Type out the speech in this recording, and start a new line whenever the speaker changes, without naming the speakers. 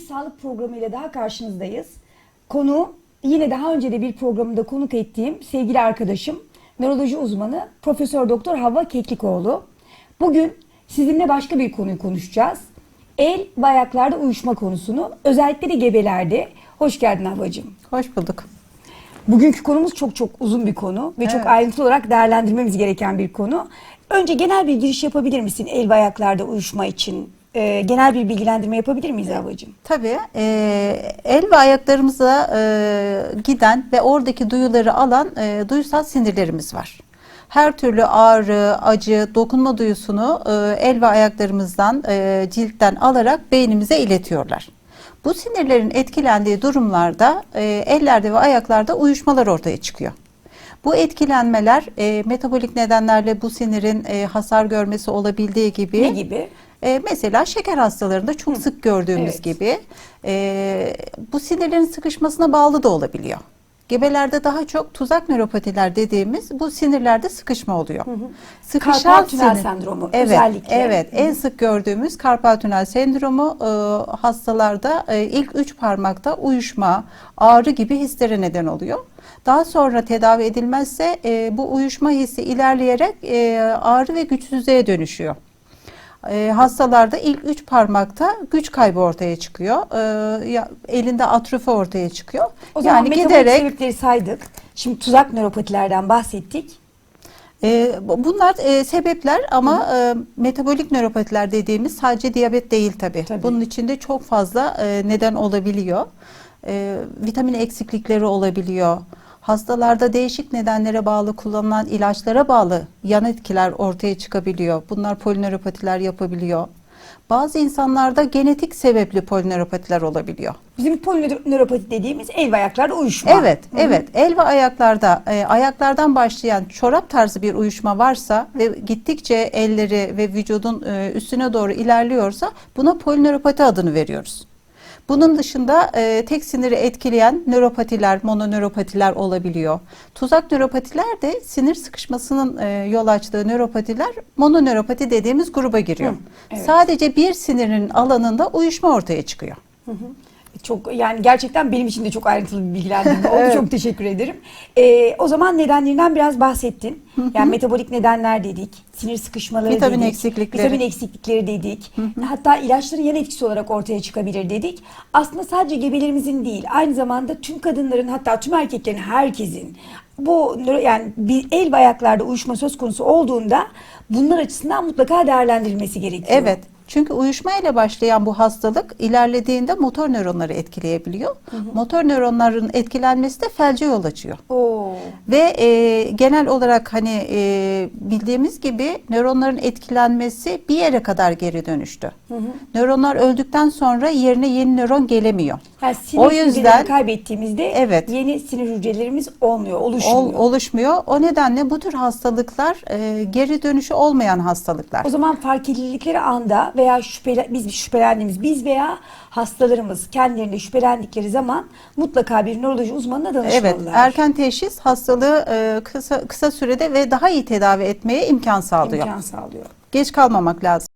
sağlık programıyla daha karşınızdayız. Konu yine daha önce de bir programda konuk ettiğim sevgili arkadaşım, nöroloji uzmanı Profesör Doktor Havva Keklikoğlu. Bugün sizinle başka bir konuyu konuşacağız. El ve ayaklarda uyuşma konusunu, özellikle de gebelerde. Hoş geldin Havvacığım.
Hoş bulduk.
Bugünkü konumuz çok çok uzun bir konu ve çok
Evet.
ayrıntılı olarak değerlendirmemiz gereken bir konu. Önce genel bir giriş yapabilir misin el ve ayaklarda uyuşma için? Ee, genel bir bilgilendirme yapabilir miyiz Havvacığım?
Tabii e, el ve ayaklarımıza e, giden ve oradaki duyuları alan e, duyusal sinirlerimiz var. Her türlü ağrı, acı, dokunma duyusunu e, el ve ayaklarımızdan, e, ciltten alarak beynimize iletiyorlar. Bu sinirlerin etkilendiği durumlarda e, ellerde ve ayaklarda uyuşmalar ortaya çıkıyor. Bu etkilenmeler e, metabolik nedenlerle bu sinirin e, hasar görmesi olabildiği gibi
Ne gibi?
E, mesela şeker hastalarında çok sık gördüğümüz
Evet.
gibi e, bu sinirlerin sıkışmasına bağlı da olabiliyor. Gebelerde daha çok tuzak nöropatiler dediğimiz bu sinirlerde sıkışma oluyor. Sıkışan
Karpal tünel
sinir-
sendromu
evet,
özellikle.
Evet, en sık gördüğümüz karpal tünel sendromu e, hastalarda e, ilk üç parmakta uyuşma, ağrı gibi hislere neden oluyor. Daha sonra tedavi edilmezse e, bu uyuşma hissi ilerleyerek e, ağrı ve güçsüzlüğe dönüşüyor. E, hastalarda ilk üç parmakta güç kaybı ortaya çıkıyor. E, ya, elinde atrofi ortaya çıkıyor.
O zaman
yani
metabolik
giderek
sebepleri saydık. Şimdi tuzak nöropatilerden bahsettik.
e, bu- bunlar e, sebepler ama e, metabolik nöropatiler dediğimiz sadece diyabet değil tabii.
Tabii.
Bunun içinde çok fazla e, neden olabiliyor. E, vitamin eksiklikleri olabiliyor. Hastalarda değişik nedenlere bağlı kullanılan ilaçlara bağlı yan etkiler ortaya çıkabiliyor. Bunlar polinöropatiler yapabiliyor. Bazı insanlarda genetik sebepli polinöropatiler olabiliyor.
Bizim polinöropati dediğimiz el ve ayaklarda uyuşma.
Evet, evet. El ve ayaklarda, e, ayaklardan başlayan çorap tarzı bir uyuşma varsa ve gittikçe elleri ve vücudun e, üstüne doğru ilerliyorsa buna polinöropati adını veriyoruz. Bunun dışında e, tek siniri etkileyen nöropatiler, mononöropatiler olabiliyor. Tuzak nöropatiler de sinir sıkışmasının e, yol açtığı nöropatiler mononöropati dediğimiz gruba giriyor.
Hı, evet.
Sadece bir sinirin alanında uyuşma ortaya çıkıyor.
Çok yani gerçekten benim için de çok ayrıntılı bir bilgilendirme oldu.
Evet.
Çok teşekkür ederim. Ee, o zaman nedenlerinden biraz bahsettin. Yani metabolik nedenler dedik, sinir sıkışmaları
Vitamin
dedik,
eksiklikleri.
vitamin eksiklikleri dedik. Hatta ilaçların yan etkisi olarak ortaya çıkabilir dedik. Aslında sadece gebelerimizin değil, aynı zamanda tüm kadınların hatta tüm erkeklerin herkesin bu yani bir el ve ayaklarda uyuşma söz konusu olduğunda bunlar açısından mutlaka değerlendirilmesi gerekiyor.
Evet. Çünkü uyuşma ile başlayan bu hastalık ilerlediğinde motor nöronları etkileyebiliyor. Motor nöronların etkilenmesi de felce yol açıyor.
Oo.
Ve e, genel olarak hani e, bildiğimiz gibi nöronların etkilenmesi bir yere kadar geri dönüştü. Nöronlar öldükten sonra yerine yeni nöron gelemiyor.
Yani sinir
O yüzden
kaybettiğimizde
Evet.
yeni sinir hücrelerimiz olmuyor, oluşmuyor.
ol- oluşmuyor. O nedenle bu tür hastalıklar e, geri dönüşü olmayan hastalıklar.
o zaman fark edildikleri anda veya şüphele, biz şüphelendiğimiz biz veya hastalarımız kendilerinde şüphelendikleri zaman mutlaka bir nöroloji uzmanına danışmalılar.
Evet, erken teşhis hastalığı e, kısa kısa sürede ve daha iyi tedavi etmeye imkan sağlıyor.
imkan sağlıyor.
Geç kalmamak lazım.